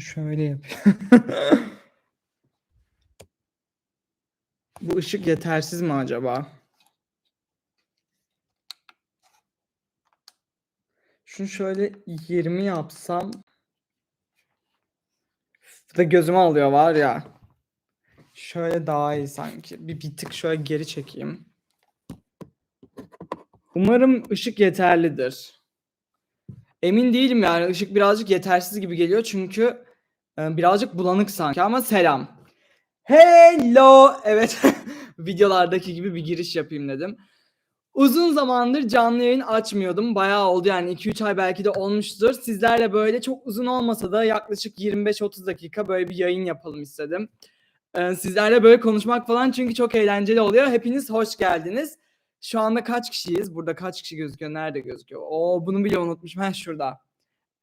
Şöyle yapayım. Bu ışık yetersiz mi acaba? Şunu şöyle 20 yapsam Bu da gözüme alıyor var ya. Şöyle daha iyi sanki. Bir, bir tık şöyle geri çekeyim. Umarım ışık yeterlidir. Emin değilim yani ışık birazcık yetersiz gibi geliyor çünkü birazcık bulanık sanki ama selam. Hello. Evet. Videolardaki gibi bir giriş yapayım dedim. Uzun zamandır canlı yayın açmıyordum. Bayağı oldu yani 2-3 ay belki de olmuştur. Sizlerle böyle çok uzun olmasa da yaklaşık 25-30 dakika böyle bir yayın yapalım istedim. Ee, sizlerle böyle konuşmak falan çünkü çok eğlenceli oluyor. Hepiniz hoş geldiniz. Şu anda kaç kişiyiz? Burada kaç kişi gözüküyor? Nerede gözüküyor? Oo bunu bile unutmuşum. Ha şurada.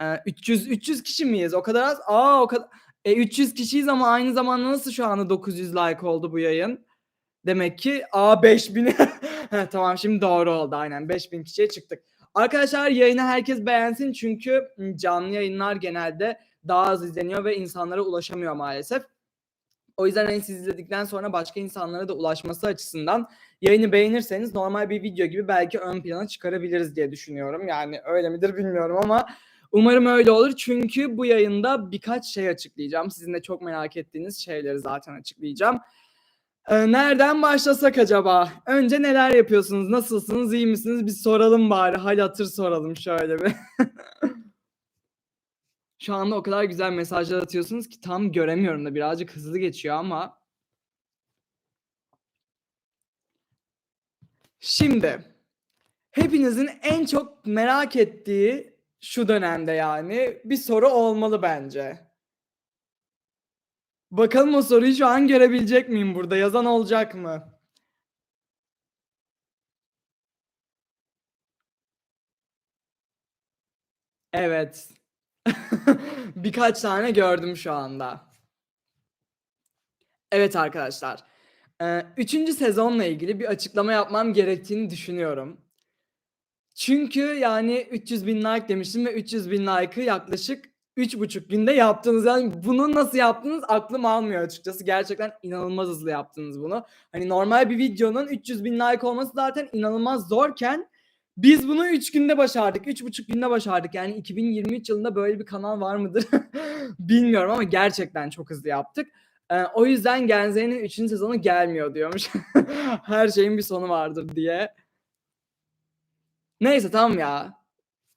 Ee, 300 300 kişi miyiz? O kadar az. Aa o kadar. E 300 kişiyiz ama aynı zamanda nasıl şu anda 900 like oldu bu yayın? Demek ki a 5000 Heh, tamam şimdi doğru oldu aynen 5000 kişiye çıktık. Arkadaşlar yayını herkes beğensin çünkü canlı yayınlar genelde daha az izleniyor ve insanlara ulaşamıyor maalesef. O yüzden hani siz izledikten sonra başka insanlara da ulaşması açısından yayını beğenirseniz normal bir video gibi belki ön plana çıkarabiliriz diye düşünüyorum. Yani öyle midir bilmiyorum ama umarım öyle olur. Çünkü bu yayında birkaç şey açıklayacağım. Sizin de çok merak ettiğiniz şeyleri zaten açıklayacağım. Ee, nereden başlasak acaba? Önce neler yapıyorsunuz? Nasılsınız? iyi misiniz? Bir soralım bari. Hal hatır soralım şöyle bir. Şu anda o kadar güzel mesajlar atıyorsunuz ki tam göremiyorum da birazcık hızlı geçiyor ama. Şimdi hepinizin en çok merak ettiği şu dönemde yani bir soru olmalı bence. Bakalım o soruyu şu an görebilecek miyim burada? Yazan olacak mı? Evet. Birkaç tane gördüm şu anda. Evet arkadaşlar. Üçüncü sezonla ilgili bir açıklama yapmam gerektiğini düşünüyorum. Çünkü yani 300 bin like demiştim ve 300 bin like'ı yaklaşık 3,5 günde yaptınız. Yani bunu nasıl yaptınız aklım almıyor açıkçası. Gerçekten inanılmaz hızlı yaptınız bunu. Hani normal bir videonun 300 bin like olması zaten inanılmaz zorken biz bunu 3 günde başardık. 3,5 günde başardık. Yani 2023 yılında böyle bir kanal var mıdır? Bilmiyorum ama gerçekten çok hızlı yaptık. Ee, o yüzden Genze'nin 3. sezonu gelmiyor diyormuş. Her şeyin bir sonu vardır diye. Neyse tamam ya.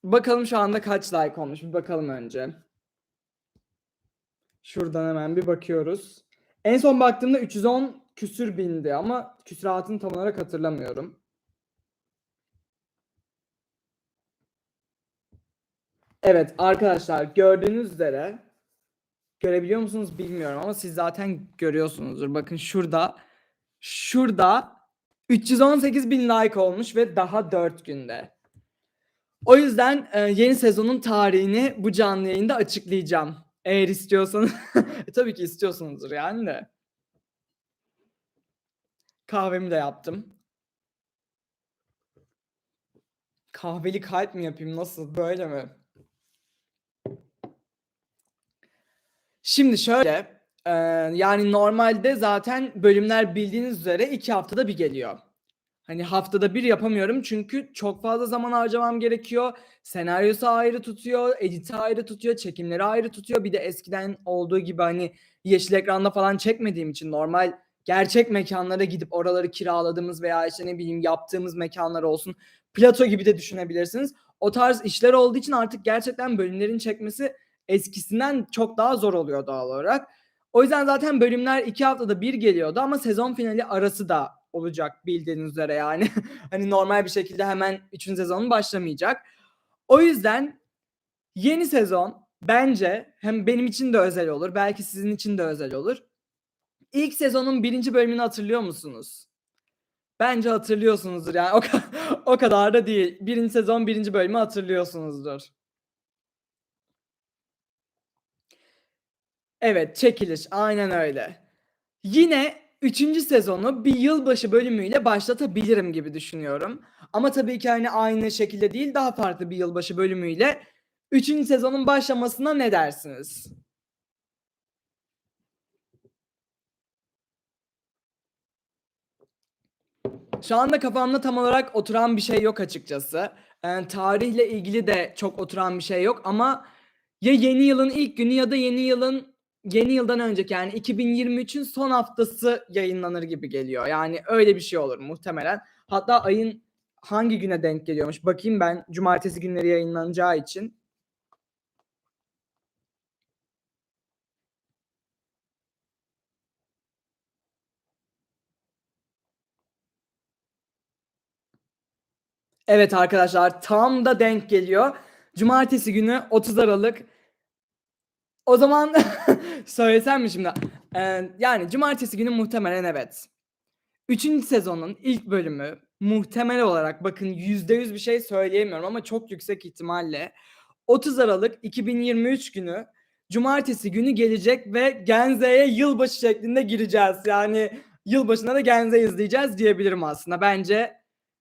Bakalım şu anda kaç like olmuş. Bir bakalım önce. Şuradan hemen bir bakıyoruz. En son baktığımda 310 küsür bindi ama küsuratını tam olarak hatırlamıyorum. Evet arkadaşlar gördüğünüz üzere görebiliyor musunuz bilmiyorum ama siz zaten görüyorsunuzdur. Bakın şurada şurada 318 bin like olmuş ve daha 4 günde. O yüzden e, yeni sezonun tarihini bu canlı yayında açıklayacağım. Eğer istiyorsanız. e, tabii ki istiyorsunuzdur yani de. Kahvemi de yaptım. Kahveli kalp mi yapayım? Nasıl? Böyle mi? Şimdi şöyle. e, yani normalde zaten bölümler bildiğiniz üzere iki haftada bir geliyor. Hani haftada bir yapamıyorum çünkü çok fazla zaman harcamam gerekiyor. Senaryosu ayrı tutuyor, editi ayrı tutuyor, çekimleri ayrı tutuyor. Bir de eskiden olduğu gibi hani yeşil ekranda falan çekmediğim için normal gerçek mekanlara gidip oraları kiraladığımız veya işte ne bileyim yaptığımız mekanlar olsun. Plato gibi de düşünebilirsiniz. O tarz işler olduğu için artık gerçekten bölümlerin çekmesi eskisinden çok daha zor oluyor doğal olarak. O yüzden zaten bölümler iki haftada bir geliyordu ama sezon finali arası da olacak bildiğiniz üzere yani. hani normal bir şekilde hemen 3. sezonun başlamayacak. O yüzden yeni sezon bence hem benim için de özel olur. Belki sizin için de özel olur. İlk sezonun birinci bölümünü hatırlıyor musunuz? Bence hatırlıyorsunuzdur yani o, ka- o kadar da değil. Birinci sezon birinci bölümü hatırlıyorsunuzdur. Evet çekiliş aynen öyle. Yine 3. sezonu bir yılbaşı bölümüyle başlatabilirim gibi düşünüyorum. Ama tabii ki hani aynı şekilde değil daha farklı bir yılbaşı bölümüyle 3. sezonun başlamasına ne dersiniz? Şu anda kafamda tam olarak oturan bir şey yok açıkçası. Yani tarihle ilgili de çok oturan bir şey yok ama ya yeni yılın ilk günü ya da yeni yılın yeni yıldan önceki yani 2023'ün son haftası yayınlanır gibi geliyor. Yani öyle bir şey olur muhtemelen. Hatta ayın hangi güne denk geliyormuş? Bakayım ben cumartesi günleri yayınlanacağı için. Evet arkadaşlar tam da denk geliyor. Cumartesi günü 30 Aralık. O zaman söylesem mi şimdi? Eee, yani cumartesi günü muhtemelen evet. 3. sezonun ilk bölümü muhtemel olarak bakın %100 bir şey söyleyemiyorum ama çok yüksek ihtimalle 30 Aralık 2023 günü cumartesi günü gelecek ve Genze'ye yılbaşı şeklinde gireceğiz. Yani yılbaşında da Genze izleyeceğiz diyebilirim aslında. Bence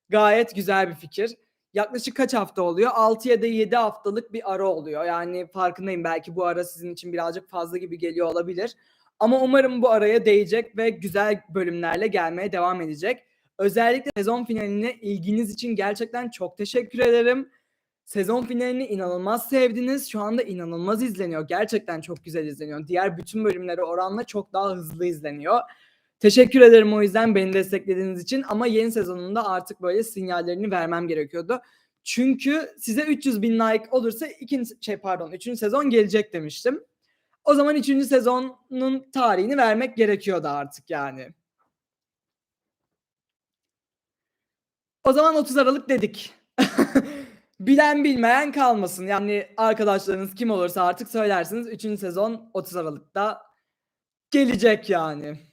gayet güzel bir fikir. Yaklaşık kaç hafta oluyor? 6 ya da 7 haftalık bir ara oluyor. Yani farkındayım belki bu ara sizin için birazcık fazla gibi geliyor olabilir. Ama umarım bu araya değecek ve güzel bölümlerle gelmeye devam edecek. Özellikle sezon finaline ilginiz için gerçekten çok teşekkür ederim. Sezon finalini inanılmaz sevdiniz. Şu anda inanılmaz izleniyor. Gerçekten çok güzel izleniyor. Diğer bütün bölümlere oranla çok daha hızlı izleniyor. Teşekkür ederim o yüzden beni desteklediğiniz için ama yeni sezonunda artık böyle sinyallerini vermem gerekiyordu. Çünkü size 300 bin like olursa ikinci şey pardon 3. sezon gelecek demiştim. O zaman 3. sezonun tarihini vermek gerekiyordu artık yani. O zaman 30 Aralık dedik. Bilen bilmeyen kalmasın. Yani arkadaşlarınız kim olursa artık söylersiniz. 3. sezon 30 Aralık'ta gelecek yani.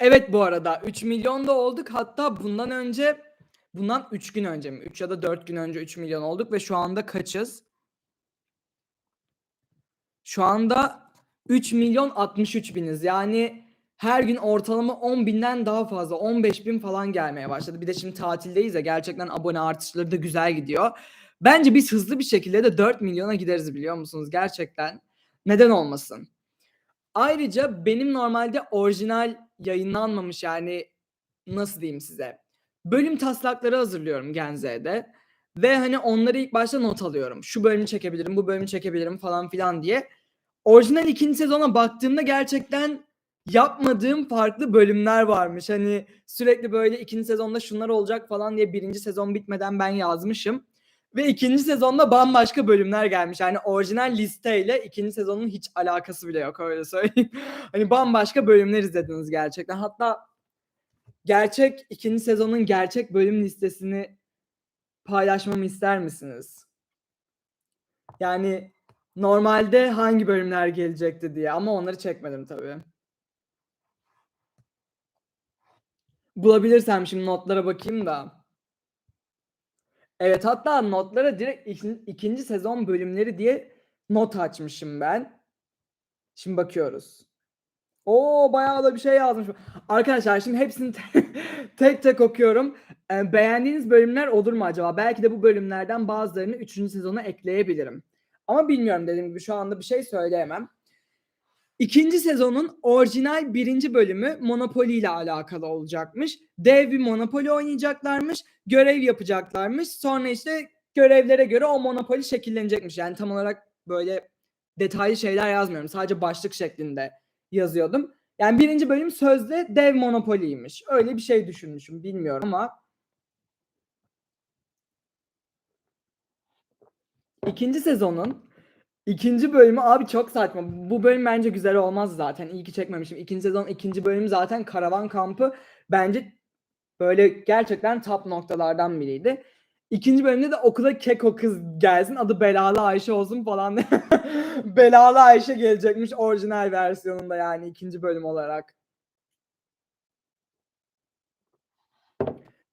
Evet bu arada 3 milyon da olduk. Hatta bundan önce bundan 3 gün önce mi? 3 ya da 4 gün önce 3 milyon olduk ve şu anda kaçız? Şu anda 3 milyon 63 biniz. Yani her gün ortalama 10 binden daha fazla 15 bin falan gelmeye başladı. Bir de şimdi tatildeyiz ya gerçekten abone artışları da güzel gidiyor. Bence biz hızlı bir şekilde de 4 milyona gideriz biliyor musunuz? Gerçekten. Neden olmasın? Ayrıca benim normalde orijinal yayınlanmamış yani nasıl diyeyim size? Bölüm taslakları hazırlıyorum Genze'de ve hani onları ilk başta not alıyorum. Şu bölümü çekebilirim, bu bölümü çekebilirim falan filan diye. Orijinal ikinci sezona baktığımda gerçekten yapmadığım farklı bölümler varmış. Hani sürekli böyle ikinci sezonda şunlar olacak falan diye birinci sezon bitmeden ben yazmışım. Ve ikinci sezonda bambaşka bölümler gelmiş. Yani orijinal listeyle ikinci sezonun hiç alakası bile yok öyle söyleyeyim. hani bambaşka bölümler izlediniz gerçekten. Hatta gerçek ikinci sezonun gerçek bölüm listesini paylaşmamı ister misiniz? Yani normalde hangi bölümler gelecekti diye ama onları çekmedim tabii. Bulabilirsem şimdi notlara bakayım da. Evet hatta notlara direkt ikin- ikinci sezon bölümleri diye not açmışım ben. Şimdi bakıyoruz. Oo bayağı da bir şey yazmış. Arkadaşlar şimdi hepsini te- tek tek okuyorum. Ee, beğendiğiniz bölümler olur mu acaba? Belki de bu bölümlerden bazılarını 3. sezona ekleyebilirim. Ama bilmiyorum dediğim gibi şu anda bir şey söyleyemem. İkinci sezonun orijinal birinci bölümü Monopoly ile alakalı olacakmış. Dev bir Monopoly oynayacaklarmış. Görev yapacaklarmış. Sonra işte görevlere göre o Monopoly şekillenecekmiş. Yani tam olarak böyle detaylı şeyler yazmıyorum. Sadece başlık şeklinde yazıyordum. Yani birinci bölüm sözde dev Monopoly'ymiş. Öyle bir şey düşünmüşüm. Bilmiyorum ama ikinci sezonun ikinci bölümü abi çok saçma. Bu bölüm bence güzel olmaz zaten. İyi ki çekmemişim. İkinci sezon ikinci bölüm zaten karavan kampı bence böyle gerçekten top noktalardan biriydi. İkinci bölümde de okula keko kız gelsin adı Belalı Ayşe olsun falan. Belalı Ayşe gelecekmiş orijinal versiyonunda yani ikinci bölüm olarak.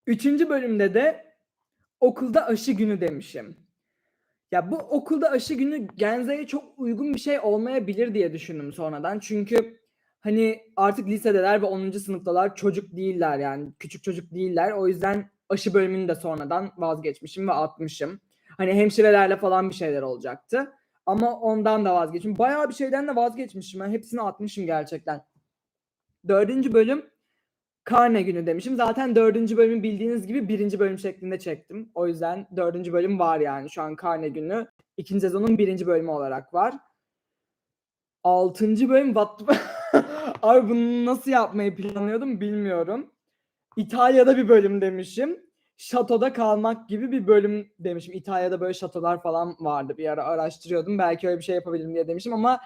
Üçüncü bölümde de okulda aşı günü demişim. Ya bu okulda aşı günü Genze'ye çok uygun bir şey olmayabilir diye düşündüm sonradan. Çünkü hani artık lisedeler ve 10. sınıftalar çocuk değiller yani küçük çocuk değiller. O yüzden aşı bölümünü de sonradan vazgeçmişim ve atmışım. Hani hemşirelerle falan bir şeyler olacaktı. Ama ondan da vazgeçmişim. Bayağı bir şeyden de vazgeçmişim. Ben hepsini atmışım gerçekten. Dördüncü bölüm karne günü demişim. Zaten dördüncü bölümü bildiğiniz gibi birinci bölüm şeklinde çektim. O yüzden dördüncü bölüm var yani. Şu an karne günü ikinci sezonun birinci bölümü olarak var. Altıncı bölüm what Abi bunu nasıl yapmayı planlıyordum bilmiyorum. İtalya'da bir bölüm demişim. Şatoda kalmak gibi bir bölüm demişim. İtalya'da böyle şatolar falan vardı. Bir ara araştırıyordum. Belki öyle bir şey yapabilirim diye demişim ama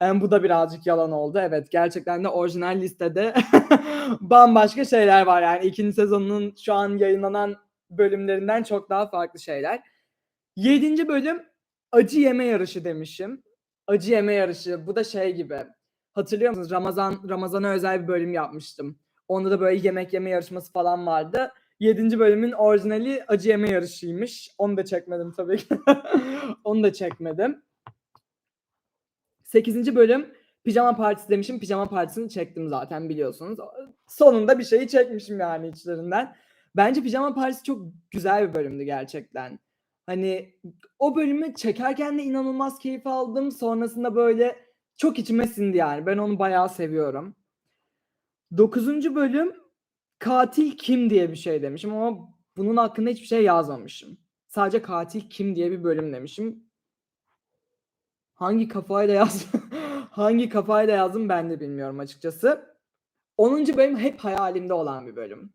em, bu da birazcık yalan oldu. Evet gerçekten de orijinal listede bambaşka şeyler var. Yani ikinci sezonun şu an yayınlanan bölümlerinden çok daha farklı şeyler. Yedinci bölüm acı yeme yarışı demişim. Acı yeme yarışı. Bu da şey gibi. Hatırlıyor musunuz? Ramazan Ramazan'a özel bir bölüm yapmıştım. Onda da böyle yemek yeme yarışması falan vardı. 7. bölümün orijinali acı yeme yarışıymış. Onu da çekmedim tabii ki. Onu da çekmedim. 8. bölüm pijama partisi demişim. Pijama partisini çektim zaten biliyorsunuz. Sonunda bir şeyi çekmişim yani içlerinden. Bence pijama partisi çok güzel bir bölümdü gerçekten. Hani o bölümü çekerken de inanılmaz keyif aldım. Sonrasında böyle çok içime sindi yani. Ben onu bayağı seviyorum. 9. bölüm katil kim diye bir şey demişim ama bunun hakkında hiçbir şey yazmamışım. Sadece katil kim diye bir bölüm demişim. Hangi kafayla yazdım? hangi kafayla yazdım ben de bilmiyorum açıkçası. 10. bölüm hep hayalimde olan bir bölüm.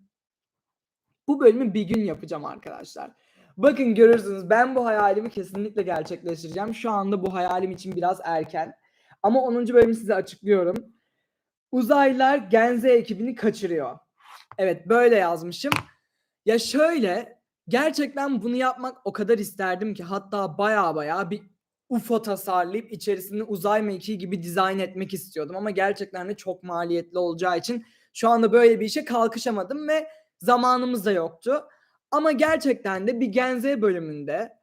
Bu bölümü bir gün yapacağım arkadaşlar. Bakın görürsünüz ben bu hayalimi kesinlikle gerçekleştireceğim. Şu anda bu hayalim için biraz erken. Ama 10. bölümü size açıklıyorum. Uzaylılar Genze ekibini kaçırıyor. Evet böyle yazmışım. Ya şöyle gerçekten bunu yapmak o kadar isterdim ki hatta baya baya bir UFO tasarlayıp içerisini uzay mekiği gibi dizayn etmek istiyordum ama gerçekten de çok maliyetli olacağı için şu anda böyle bir işe kalkışamadım ve zamanımız da yoktu. Ama gerçekten de bir Genze bölümünde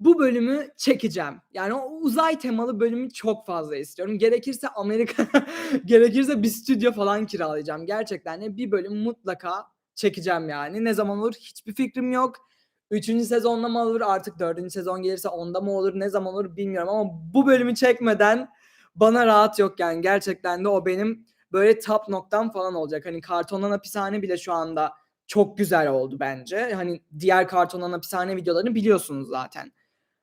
bu bölümü çekeceğim. Yani o uzay temalı bölümü çok fazla istiyorum. Gerekirse Amerika, gerekirse bir stüdyo falan kiralayacağım. Gerçekten de bir bölüm mutlaka çekeceğim yani. Ne zaman olur hiçbir fikrim yok. Üçüncü sezonda mı olur artık dördüncü sezon gelirse onda mı olur ne zaman olur bilmiyorum ama bu bölümü çekmeden bana rahat yok yani gerçekten de o benim böyle top noktam falan olacak. Hani kartondan hapishane bile şu anda çok güzel oldu bence. Hani diğer kartondan hapishane videolarını biliyorsunuz zaten.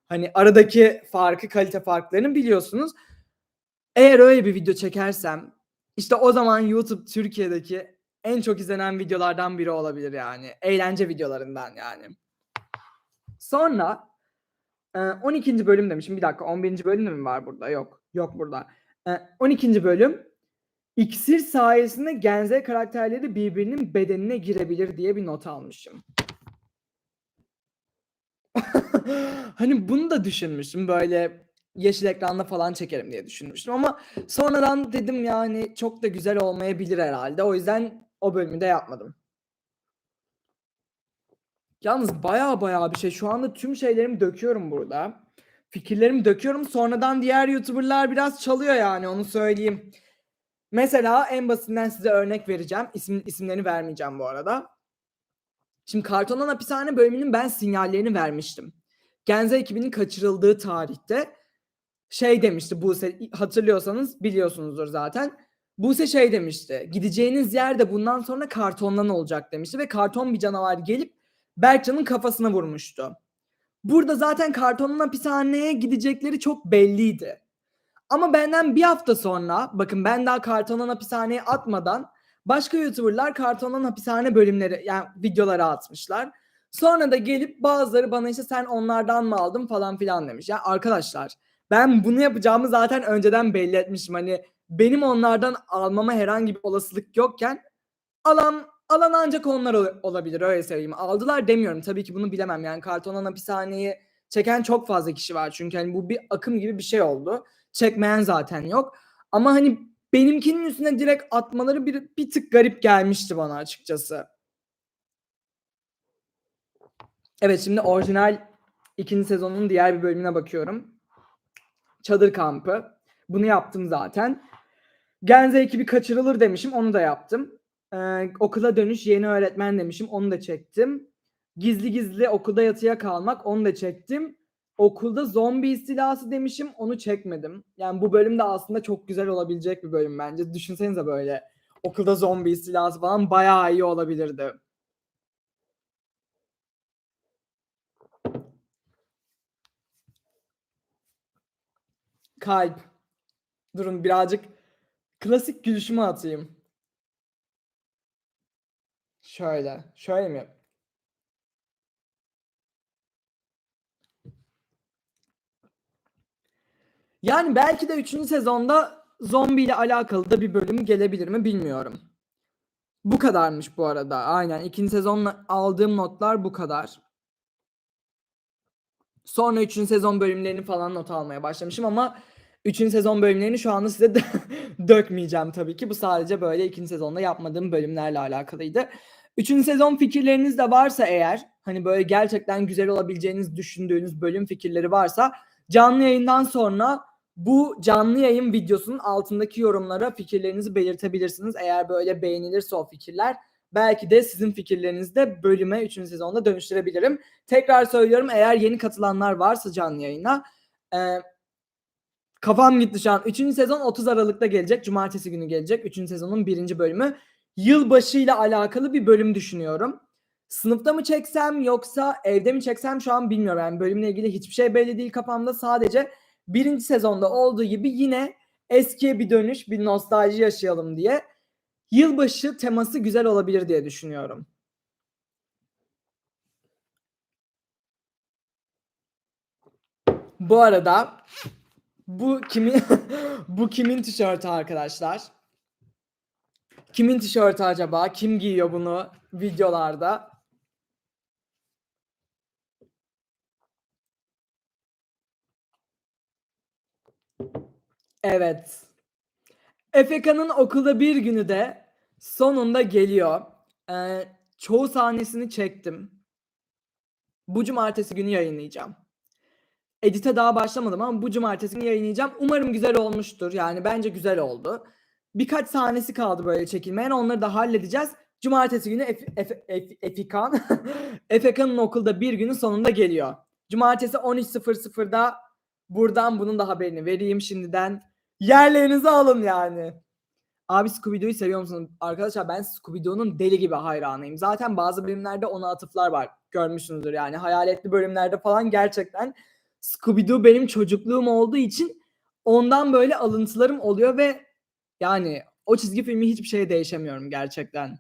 Hani aradaki farkı, kalite farklarını biliyorsunuz. Eğer öyle bir video çekersem işte o zaman YouTube Türkiye'deki en çok izlenen videolardan biri olabilir yani. Eğlence videolarından yani. Sonra e, 12. bölüm demişim. Bir dakika 11. bölüm de mi var burada? Yok. Yok burada. E, 12. bölüm İksir sayesinde Genze karakterleri birbirinin bedenine girebilir diye bir not almışım. hani bunu da düşünmüştüm böyle yeşil ekranda falan çekerim diye düşünmüştüm ama sonradan dedim yani çok da güzel olmayabilir herhalde. O yüzden o bölümü de yapmadım. Yalnız baya baya bir şey. Şu anda tüm şeylerimi döküyorum burada. Fikirlerimi döküyorum. Sonradan diğer YouTuber'lar biraz çalıyor yani onu söyleyeyim. Mesela en basitinden size örnek vereceğim. İsim, isimlerini vermeyeceğim bu arada. Şimdi Kartondan Hapishane bölümünün ben sinyallerini vermiştim. Genze ekibinin kaçırıldığı tarihte şey demişti Buse hatırlıyorsanız biliyorsunuzdur zaten. Buse şey demişti. Gideceğiniz yerde bundan sonra kartondan olacak demişti ve karton bir canavar gelip Berkcan'ın kafasına vurmuştu. Burada zaten kartonun hapishaneye gidecekleri çok belliydi. Ama benden bir hafta sonra bakın ben daha kartondan hapishaneye atmadan başka YouTuber'lar kartondan hapishane bölümleri yani videoları atmışlar. Sonra da gelip bazıları bana işte sen onlardan mı aldın falan filan demiş. Ya arkadaşlar ben bunu yapacağımı zaten önceden belli etmişim. Hani benim onlardan almama herhangi bir olasılık yokken alan alan ancak onlar ol- olabilir öyle söyleyeyim. Aldılar demiyorum tabii ki bunu bilemem. Yani kartondan hapishaneyi çeken çok fazla kişi var. Çünkü hani bu bir akım gibi bir şey oldu. Çekmeyen zaten yok. Ama hani benimkinin üstüne direkt atmaları bir, bir tık garip gelmişti bana açıkçası. Evet şimdi orijinal ikinci sezonun diğer bir bölümüne bakıyorum. Çadır kampı. Bunu yaptım zaten. Genze ekibi kaçırılır demişim. Onu da yaptım. Ee, okula dönüş yeni öğretmen demişim. Onu da çektim. Gizli gizli okulda yatıya kalmak. Onu da çektim. Okulda zombi istilası demişim onu çekmedim. Yani bu bölüm de aslında çok güzel olabilecek bir bölüm bence. Düşünsenize böyle okulda zombi istilası falan bayağı iyi olabilirdi. Kalp. Durun birazcık klasik gülüşümü atayım. Şöyle. Şöyle mi? Yani belki de 3. sezonda zombi ile alakalı da bir bölüm gelebilir mi bilmiyorum. Bu kadarmış bu arada. Aynen. ikinci sezonla aldığım notlar bu kadar. Sonra 3. sezon bölümlerini falan not almaya başlamışım ama 3. sezon bölümlerini şu anda size dökmeyeceğim tabii ki. Bu sadece böyle 2. sezonda yapmadığım bölümlerle alakalıydı. 3. sezon fikirleriniz de varsa eğer hani böyle gerçekten güzel olabileceğiniz düşündüğünüz bölüm fikirleri varsa canlı yayından sonra bu canlı yayın videosunun altındaki yorumlara fikirlerinizi belirtebilirsiniz. Eğer böyle beğenilirse o fikirler belki de sizin fikirlerinizi de bölüme 3. sezonda dönüştürebilirim. Tekrar söylüyorum eğer yeni katılanlar varsa canlı yayına e, kafam gitti şu an. 3. sezon 30 Aralık'ta gelecek. Cumartesi günü gelecek. 3. sezonun 1. bölümü. Yılbaşı ile alakalı bir bölüm düşünüyorum. Sınıfta mı çeksem yoksa evde mi çeksem şu an bilmiyorum. Yani bölümle ilgili hiçbir şey belli değil kafamda. Sadece birinci sezonda olduğu gibi yine eskiye bir dönüş, bir nostalji yaşayalım diye yılbaşı teması güzel olabilir diye düşünüyorum. Bu arada bu kimin bu kimin tişörtü arkadaşlar? Kimin tişörtü acaba? Kim giyiyor bunu videolarda? Evet. Efeka'nın okulda bir günü de sonunda geliyor. Ee, çoğu sahnesini çektim. Bu cumartesi günü yayınlayacağım. Edite daha başlamadım ama bu cumartesi günü yayınlayacağım. Umarım güzel olmuştur. Yani bence güzel oldu. Birkaç sahnesi kaldı böyle çekilmeyen. Onları da halledeceğiz. Cumartesi günü Ef- Ef- Ef- Efekan Efekan'ın okulda bir günün sonunda geliyor. Cumartesi 13.00'da buradan bunun da haberini vereyim şimdiden. Yerlerinizi alın yani. Abi Scooby-Doo'yu seviyor musunuz? Arkadaşlar ben Scooby-Doo'nun deli gibi hayranıyım. Zaten bazı bölümlerde ona atıflar var. Görmüşsünüzdür yani. Hayaletli bölümlerde falan gerçekten Scooby-Doo benim çocukluğum olduğu için ondan böyle alıntılarım oluyor ve yani o çizgi filmi hiçbir şeye değişemiyorum gerçekten.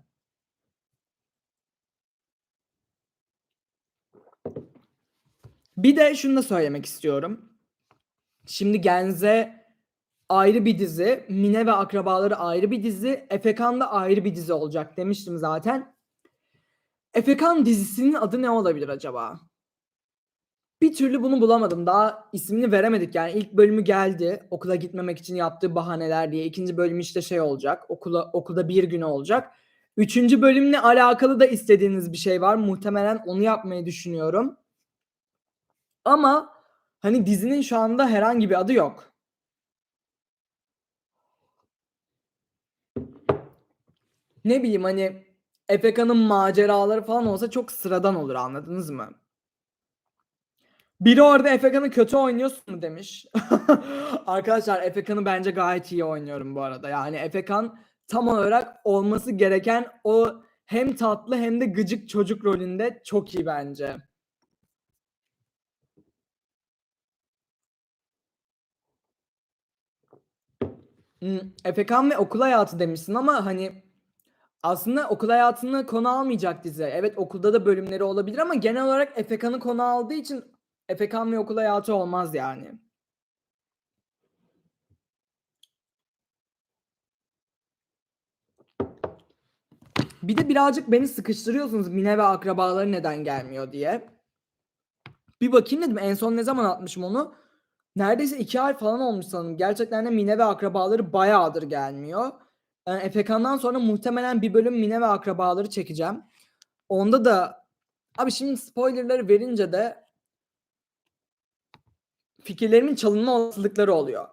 Bir de şunu da söylemek istiyorum. Şimdi Genze ayrı bir dizi, Mine ve akrabaları ayrı bir dizi, Efekan da ayrı bir dizi olacak demiştim zaten. Efekan dizisinin adı ne olabilir acaba? Bir türlü bunu bulamadım. Daha ismini veremedik yani. ilk bölümü geldi. Okula gitmemek için yaptığı bahaneler diye. İkinci bölüm işte şey olacak. Okula okulda bir günü olacak. Üçüncü bölümle alakalı da istediğiniz bir şey var. Muhtemelen onu yapmayı düşünüyorum. Ama hani dizinin şu anda herhangi bir adı yok. Ne bileyim hani Efeka'nın maceraları falan olsa çok sıradan olur anladınız mı? Biri orada Efekan'ı kötü oynuyorsun mu demiş. Arkadaşlar Efekan'ı bence gayet iyi oynuyorum bu arada. Yani Efekan tam olarak olması gereken o hem tatlı hem de gıcık çocuk rolünde çok iyi bence. Hmm, Efekan ve okul hayatı demişsin ama hani aslında okul hayatını konu almayacak dizi. Evet okulda da bölümleri olabilir ama genel olarak Efekan'ı konu aldığı için Efekan ve okul hayatı olmaz yani. Bir de birazcık beni sıkıştırıyorsunuz Mine ve akrabaları neden gelmiyor diye. Bir bakayım dedim en son ne zaman atmışım onu. Neredeyse iki ay falan olmuş sanırım. Gerçekten de Mine ve akrabaları bayağıdır gelmiyor. Yani Efekan'dan sonra muhtemelen bir bölüm Mine ve akrabaları çekeceğim. Onda da abi şimdi spoilerları verince de fikirlerimin çalınma olasılıkları oluyor.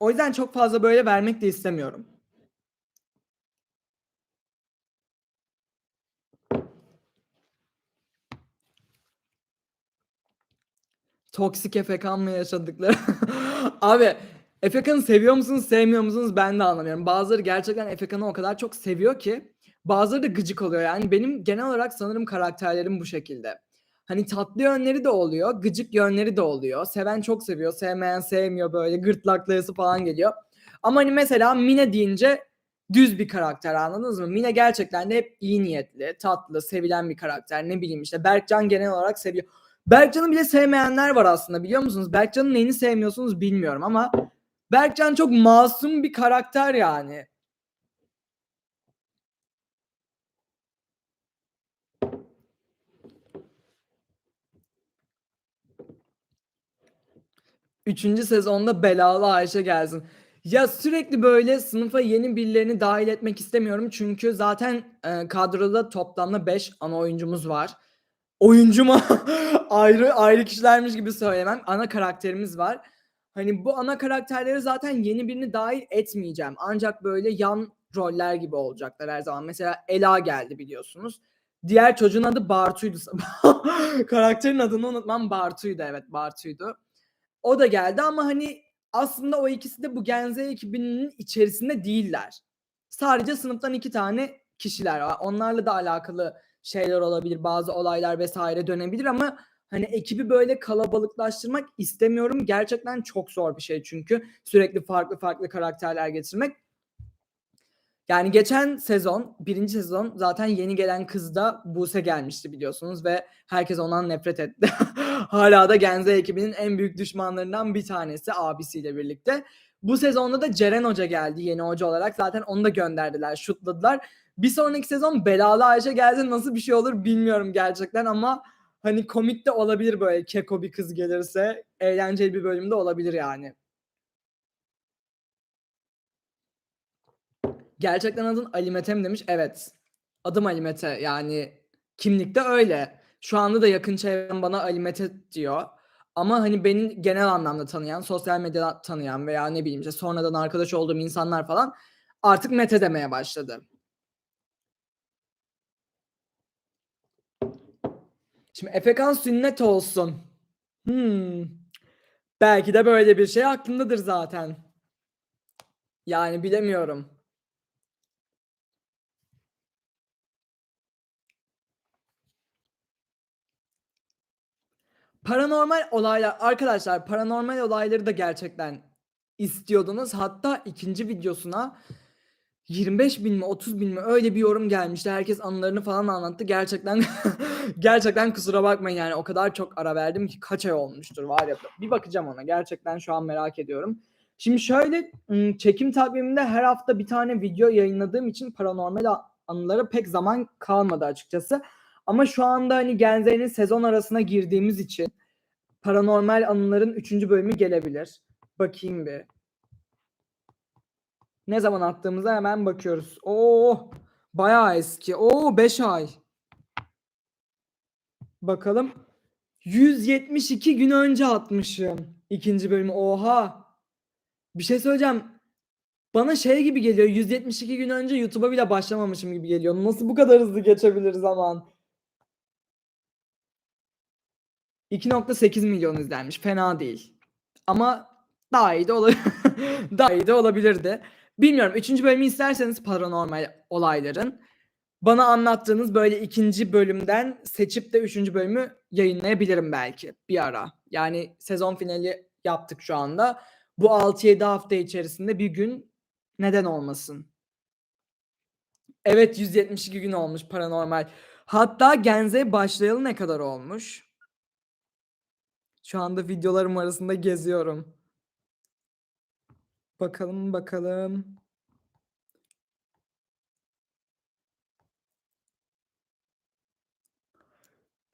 O yüzden çok fazla böyle vermek de istemiyorum. Toksik Efekan'la yaşadıkları. Abi Efekan'ı seviyor musunuz, sevmiyor musunuz ben de anlamıyorum. Bazıları gerçekten Efekan'ı o kadar çok seviyor ki bazıları da gıcık oluyor. Yani benim genel olarak sanırım karakterlerim bu şekilde. Hani tatlı yönleri de oluyor, gıcık yönleri de oluyor. Seven çok seviyor, sevmeyen sevmiyor böyle gırtlaklayası falan geliyor. Ama hani mesela Mine deyince düz bir karakter anladınız mı? Mine gerçekten de hep iyi niyetli, tatlı, sevilen bir karakter. Ne bileyim işte Berkcan genel olarak seviyor. Berkcan'ı bile sevmeyenler var aslında biliyor musunuz? Berkcan'ın neyini sevmiyorsunuz bilmiyorum ama Berkcan çok masum bir karakter yani. Üçüncü sezonda belalı Ayşe gelsin. Ya sürekli böyle sınıfa yeni birilerini dahil etmek istemiyorum. Çünkü zaten e, kadroda toplamda 5 ana oyuncumuz var. Oyuncu mu? ayrı ayrı kişilermiş gibi söylemem. Ana karakterimiz var. Hani bu ana karakterleri zaten yeni birini dahil etmeyeceğim. Ancak böyle yan roller gibi olacaklar her zaman. Mesela Ela geldi biliyorsunuz. Diğer çocuğun adı Bartu'ydu. Karakterin adını unutmam Bartu'ydu evet Bartu'ydu. O da geldi ama hani aslında o ikisi de bu Genze ekibinin içerisinde değiller. Sadece sınıftan iki tane kişiler var. Onlarla da alakalı şeyler olabilir, bazı olaylar vesaire dönebilir ama hani ekibi böyle kalabalıklaştırmak istemiyorum. Gerçekten çok zor bir şey çünkü sürekli farklı farklı karakterler getirmek. Yani geçen sezon, birinci sezon zaten yeni gelen kız da Buse gelmişti biliyorsunuz ve herkes ondan nefret etti. Hala da Genze ekibinin en büyük düşmanlarından bir tanesi abisiyle birlikte. Bu sezonda da Ceren Hoca geldi yeni hoca olarak. Zaten onu da gönderdiler, şutladılar. Bir sonraki sezon Belalı Ayşe gelse nasıl bir şey olur bilmiyorum gerçekten ama hani komik de olabilir böyle keko bir kız gelirse. Eğlenceli bir bölümde olabilir yani. Gerçekten adın Ali Mete mi demiş? Evet. Adım Ali Mete yani kimlikte öyle. Şu anda da yakın çevrem bana Ali Mete diyor. Ama hani beni genel anlamda tanıyan, sosyal medyada tanıyan veya ne bileyim işte sonradan arkadaş olduğum insanlar falan artık Mete demeye başladı. Şimdi Efekan sünnet olsun. Hmm. Belki de böyle bir şey aklındadır zaten. Yani bilemiyorum. Paranormal olaylar arkadaşlar paranormal olayları da gerçekten istiyordunuz. Hatta ikinci videosuna 25 bin mi 30 bin mi öyle bir yorum gelmişti. Herkes anılarını falan anlattı. Gerçekten gerçekten kusura bakmayın yani o kadar çok ara verdim ki kaç ay olmuştur var ya. Bir bakacağım ona gerçekten şu an merak ediyorum. Şimdi şöyle çekim takviminde her hafta bir tane video yayınladığım için paranormal anılara pek zaman kalmadı açıkçası. Ama şu anda hani Genze'nin sezon arasına girdiğimiz için paranormal anıların 3. bölümü gelebilir. Bakayım bir. Ne zaman attığımıza hemen bakıyoruz. Oo, bayağı eski. Oo 5 ay. Bakalım. 172 gün önce atmışım. ikinci bölümü. Oha. Bir şey söyleyeceğim. Bana şey gibi geliyor. 172 gün önce YouTube'a bile başlamamışım gibi geliyor. Nasıl bu kadar hızlı geçebilir zaman? 2.8 milyon izlenmiş. Fena değil. Ama daha iyi de olabilir. daha iyi de olabilirdi. Bilmiyorum. Üçüncü bölümü isterseniz paranormal olayların bana anlattığınız böyle ikinci bölümden seçip de üçüncü bölümü yayınlayabilirim belki bir ara. Yani sezon finali yaptık şu anda. Bu 6-7 hafta içerisinde bir gün neden olmasın? Evet 172 gün olmuş paranormal. Hatta Genze başlayalı ne kadar olmuş? Şu anda videolarım arasında geziyorum. Bakalım bakalım.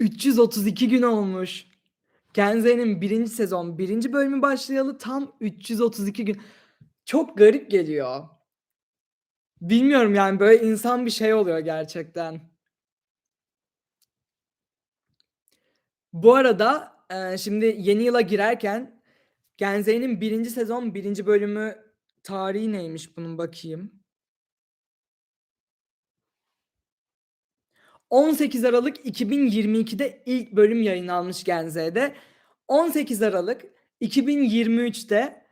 ...332 gün olmuş. Genze'nin birinci sezon birinci bölümü başlayalı tam 332 gün. Çok garip geliyor. Bilmiyorum yani böyle insan bir şey oluyor gerçekten. Bu arada e, şimdi yeni yıla girerken Genze'nin birinci sezon birinci bölümü tarihi neymiş bunun bakayım. 18 Aralık 2022'de ilk bölüm yayınlanmış Genze'de. 18 Aralık 2023'te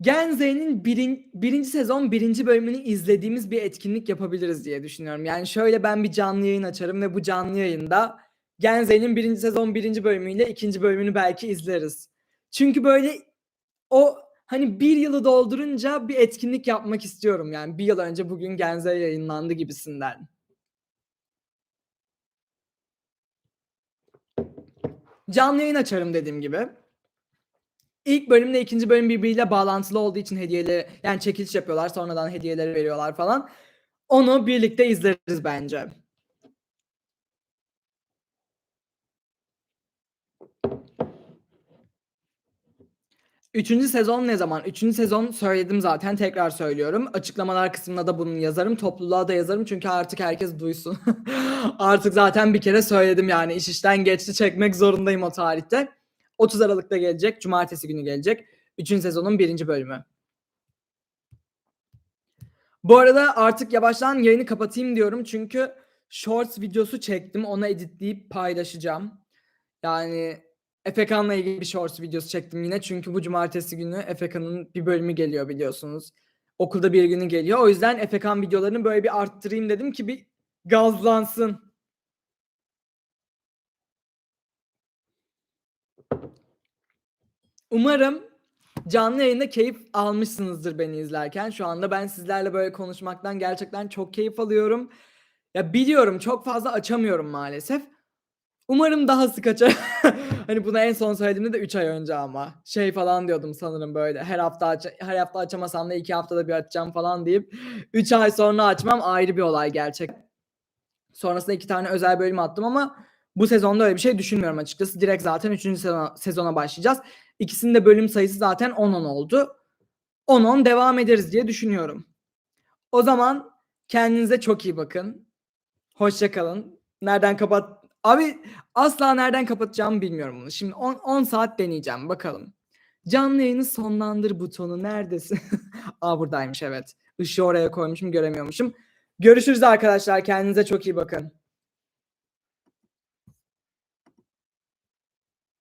Gen Z'nin birin, birinci sezon birinci bölümünü izlediğimiz bir etkinlik yapabiliriz diye düşünüyorum. Yani şöyle ben bir canlı yayın açarım ve bu canlı yayında Gen Z'nin birinci sezon birinci bölümüyle ikinci bölümünü belki izleriz. Çünkü böyle o hani bir yılı doldurunca bir etkinlik yapmak istiyorum. Yani bir yıl önce bugün Gen Z yayınlandı gibisinden. Canlı yayın açarım dediğim gibi. İlk bölümle ikinci bölüm birbiriyle bağlantılı olduğu için hediyeleri yani çekiliş yapıyorlar sonradan hediyeleri veriyorlar falan. Onu birlikte izleriz bence. Üçüncü sezon ne zaman? Üçüncü sezon söyledim zaten tekrar söylüyorum. Açıklamalar kısmına da bunu yazarım. Topluluğa da yazarım çünkü artık herkes duysun. artık zaten bir kere söyledim yani iş işten geçti çekmek zorundayım o tarihte. 30 Aralık'ta gelecek. Cumartesi günü gelecek. Üçüncü sezonun birinci bölümü. Bu arada artık yavaştan yayını kapatayım diyorum. Çünkü shorts videosu çektim. Onu editleyip paylaşacağım. Yani Efekan'la ilgili bir shorts videosu çektim yine. Çünkü bu cumartesi günü Efekan'ın bir bölümü geliyor biliyorsunuz. Okulda bir günü geliyor. O yüzden Efekan videolarını böyle bir arttırayım dedim ki bir gazlansın. Umarım canlı yayında keyif almışsınızdır beni izlerken. Şu anda ben sizlerle böyle konuşmaktan gerçekten çok keyif alıyorum. Ya biliyorum çok fazla açamıyorum maalesef. Umarım daha sık açar. hani bunu en son söylediğimde de 3 ay önce ama. Şey falan diyordum sanırım böyle. Her hafta aç her hafta açamasam da 2 haftada bir açacağım falan deyip 3 ay sonra açmam ayrı bir olay gerçek. Sonrasında iki tane özel bölüm attım ama bu sezonda öyle bir şey düşünmüyorum açıkçası. Direkt zaten 3. sezona, sezona başlayacağız. İkisinin de bölüm sayısı zaten 10-10 oldu. 10-10 devam ederiz diye düşünüyorum. O zaman kendinize çok iyi bakın. Hoşça kalın. Nereden kapat? Abi asla nereden kapatacağımı bilmiyorum bunu. Şimdi 10, 10 saat deneyeceğim bakalım. Canlı yayını sonlandır butonu neredesin? Aa buradaymış evet. Işığı oraya koymuşum göremiyormuşum. Görüşürüz arkadaşlar. Kendinize çok iyi bakın.